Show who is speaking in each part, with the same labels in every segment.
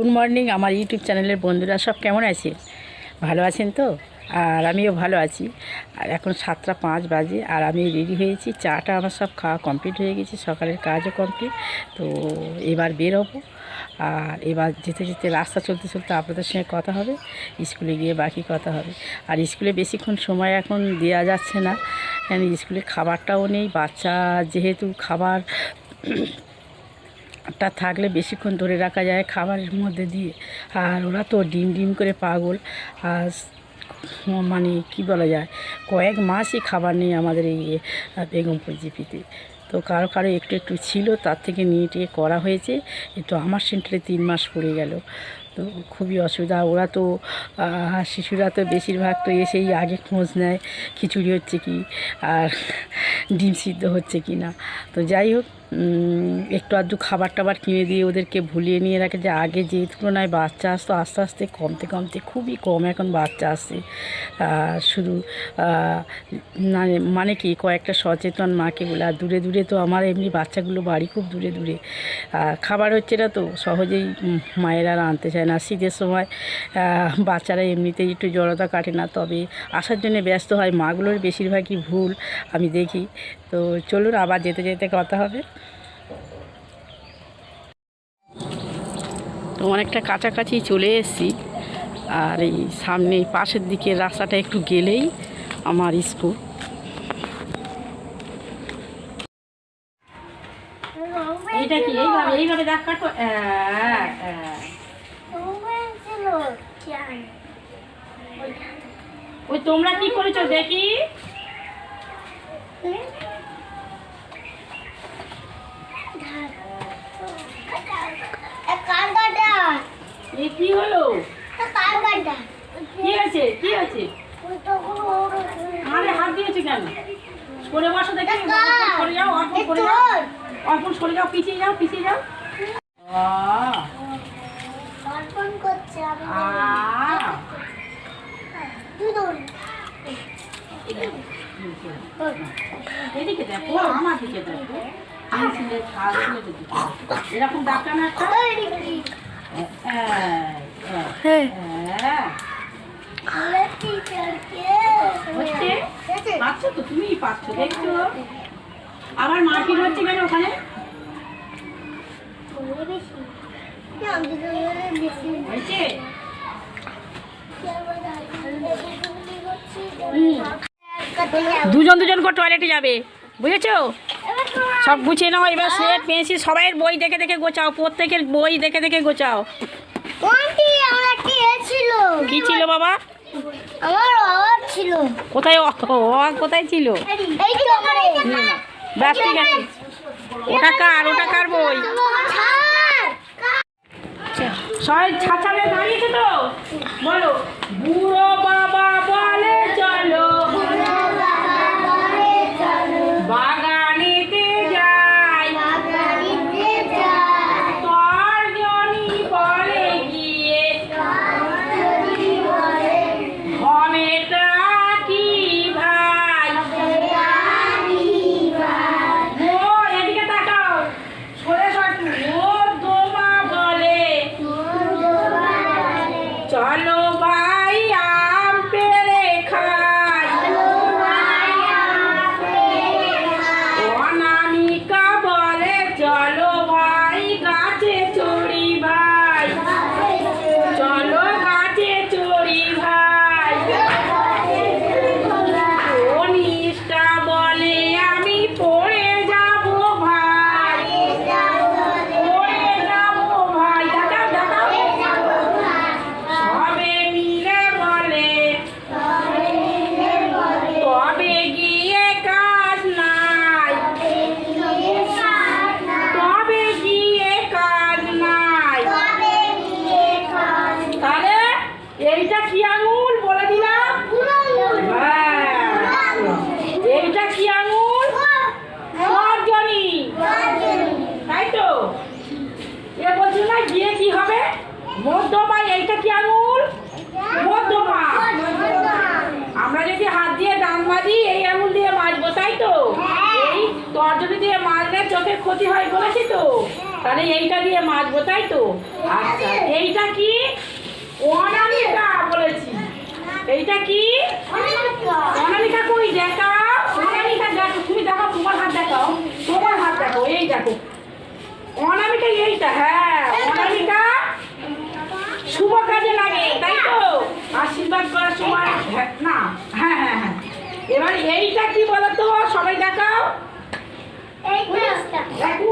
Speaker 1: Good morning, আমার YouTube চ্যানেলের বন্ধুরা সব কেমন আছে? ভালো আছেন তো? আর আমিও ভালো আছি। আর এখন সাতটা পাঁচ বাজে, আর আমি রেডি হয়েছি, চাটা আমার সব খাওয়া কমপ্লিট হয়ে গেছে, সকালের কাজও কমপ্লিট, তো এবার বেরোবো। আর এবার যেতে যেতে রাস্তা চলতে চলতে আপনাদের সঙ্গে কথা হবে, স্কুলে গিয়ে বাকি কথা হবে। আর স্কুলে বেশিক্ষণ সময় এখন দেওয়া যাচ্ছে না কেন স্কুলে খাবারটাও নেই, বাচ্চা যেহেতু খাবার টা থাকলে বেশিক্ষণ ধরে রাখা যায় খাবারের মধ্যে দিয়ে। আর ওরা তো ডিম ডিম করে পাগল। আর মানে কি বলা যায় কয়েক মাসই খাবার নেই আমাদের এই আহ, বেগমপুর জিপিতে। তো কারও কারও একটু একটু ছিল তার থেকে নিয়ে টিয়ে করা হয়েছে। তো আমার সেন্টারে তিন মাস পড়ে গেল। তো খুবই অসুবিধা। ওরা তো শিশুরা তো বেশিরভাগ তো এসেই আগে খোঁজ নেয় খিচুড়ি হচ্ছে কি আর ডিম সিদ্ধ হচ্ছে কি না। তো যাই হোক একটু আধটু খাবার টাবার কিনে দিয়ে ওদেরকে ভুলিয়ে নিয়ে রাখে যে আগে যে তুলনায় বাচ্চা আসতো, আস্তে আস্তে কমতে কমতে খুবই কম এখন বাচ্চা আর শুধু মানে মানে কি, কয়েকটা সচেতন মাকে বলে, আর দূরে দূরে তো আমার এমনি বাচ্চাগুলো বাড়ি খুব দূরে দূরে। খাবার হচ্ছে না তো, সহজেই মায়েরা আনতে চায় না। শীতের সময় বাচ্চারা এমনিতেই একটু জড়তা কাটে না, তবে আসার জন্য ব্যস্ত হয়। মাগুলোর বেশিরভাগই ভুল, আমি দেখি। তো চলুন, আবার যেতে যেতে কথা হবে। অনেকটা কাছাকাছি চলে এসেছি। আর এই সামনে পাশের দিকে রাস্তাটা একটু গেলেই আমার স্কুল। ওই তোমরা কি করেছ দেখি? এই কি হলো? কি আছে কি আছে আরে হাত দিয়েছে কেন? সরে বসো দেখি। সরে যাও অল্প সরে যাও। অল্প সরে যাও পিছিয়ে যাও পিছিয়ে যাও। এদিকে দেখো আমার দিকে দেখো। এরকম ডাক্তার না একটা? আবার হচ্ছে কেন ওখানে দুজন দুজন করে টয়লেটে যাবে বুঝেছ? সব গুছিয়ে নাও এবার সেট পেন্সিল সবাইয়ের বই দেখে দেখে গোছাও প্রত্যেকের বই দেখে দেখে গোছাও। কি ছিল বাবা?
Speaker 2: আমার অভাব ছিল।
Speaker 1: কোথায় ও কোথায় ছিল?
Speaker 2: এই তো আমার
Speaker 1: নিয়ে নাও। ব্যাস ঠিক আছে। ওটা কার? ওটা কার বই? সবাই ছাছালে দাঁড়িয়েছে তো? বলো। বুড়ো বাবা বলে চোখের ক্ষতি হয় বলেছি তো? তাহলে এইটা দিয়ে মাজবো তাই তো? আচ্ছা এইটা কি? অনামিকা বলেছি। এইটা কি? অনামিকা। কই? দেখাও। অনামিকা দেখো তুমি দেখো তোমার হাত দেখাও। তোমার হাত দেখো এই দেখো। অনামিকা এইটা হ্যাঁ অনামিকা। শুভ কাজে লাগে তাই তো? আশীর্বাদ করার সময় হ্যাঁ, না হ্যাঁ হ্যাঁ হ্যাঁ। এবার এইটা কি বলতো সবাই দেখাও।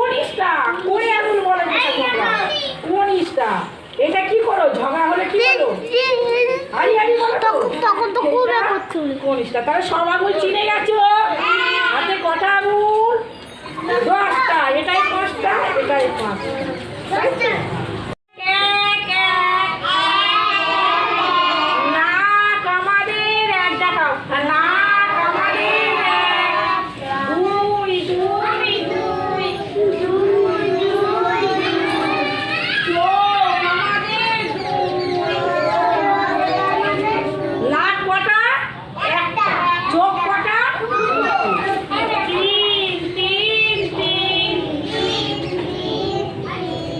Speaker 1: উনিশটা। করে আঙুল বলে উনিশটা। এটা কি করো? ঝগড়া হলে কি করো হারি হারি
Speaker 2: তখন তো কুড়ে
Speaker 1: উনিশটা। তাহলে সব আঙুল চিনে গেছো? হাতে কটা আঙুল? দশটা। এটাই পাঁচটা এটাই পাঁচটা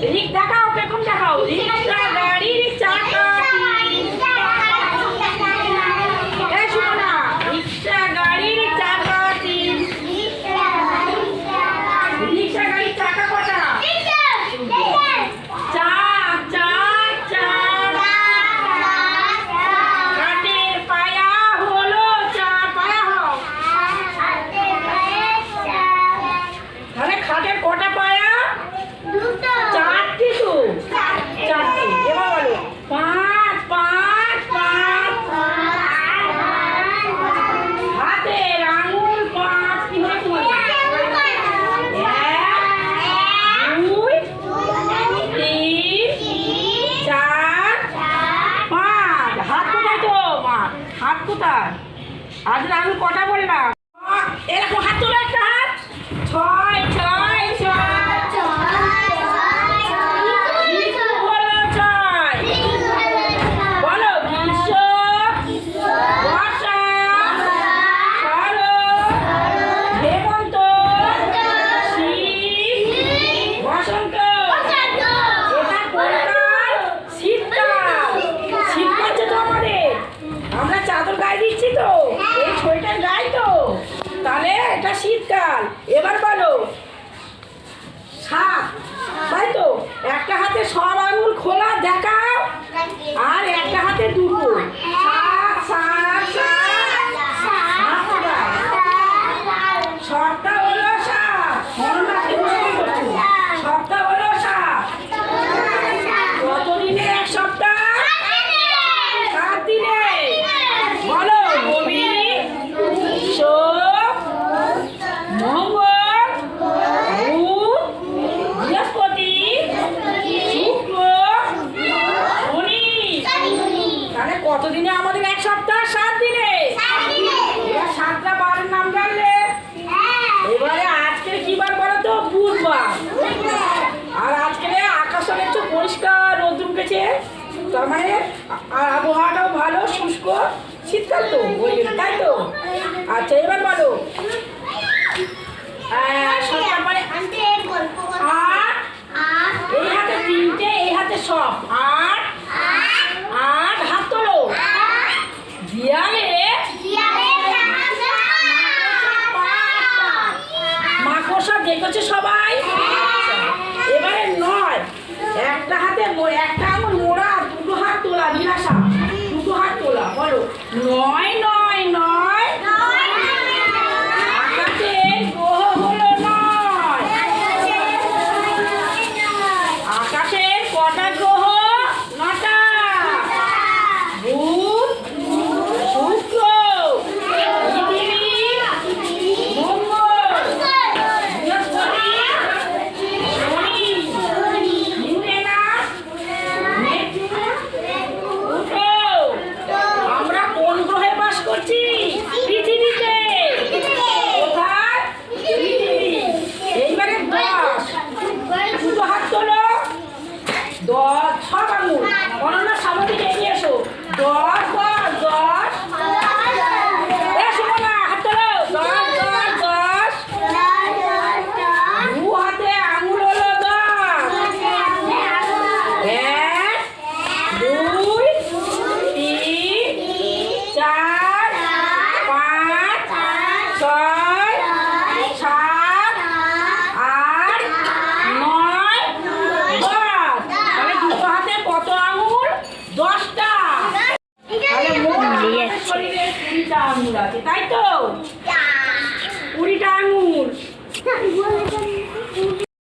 Speaker 1: রিক দেখাও পেখম দেখাও রিক্সা গাড়ির চাকা এই শুনো না রিক্সা গাড়ির চাকা তিন রিক্সা গাড়ির চাকা কটা চার চার চার কাঠের পায়া হলো চার পায়া হও তাহলে খাটের কটা পায়া চারটি তো চারটি এবার বলো পাঁচ পাঁচ পাঁচ হাতের আঙুল পাঁচ কি হয় তোমার এক দুই তিন চার পাঁচ হাত কোথায় তো মা হাত কোথায় হাতের আঙুল কটা বললাম এরকম হাত তোলো একটা হাত ছয় ছয় ছয় বলো ছয় বলো গ্রীষ্ম বর্ষা শরৎ হেমন্ত শীত বসন্ত এটা কোনকাল শীতকাল শীত করছে তো আমাদের আমরা চাদর গায়ে দিচ্ছি তো এই সোয়েটার গায়ে তো তাহলে এটা শীতকাল এবার বলো সাত তাই তো একটা হাতে সব আঙুল খোলা দেখাও আর একটা হাতে দুটো সাত সাত সাত সবটা হলো সাত মনটা কেমন করছ সবটা হলো সাত কতদিনে এক সপ্তাহ সাত দিনে বলো রবি সোম মঙ্গল বুধ বৃহস্পতি শুক্র শনি তাহলে কতদিনে আমাদের এক সপ্তাহ সাত দিনে এবার সাতটা বারের নাম জানলে এবারে আজকে কি বার বলো তো বুধবার আর আজকে আকাশের একটু পরিষ্কার উঠেছে তার মানে আর আবহাওয়াটাও ভালো শুষ্ক। শীতকাল তো ওই তাই তো? আচ্ছা এবার বলো। আট এই হাতে তিনটে এই হাতে সব। আট আট হাত তোলো। দিয়ালে বলো নয় নয় আছে তাই তো?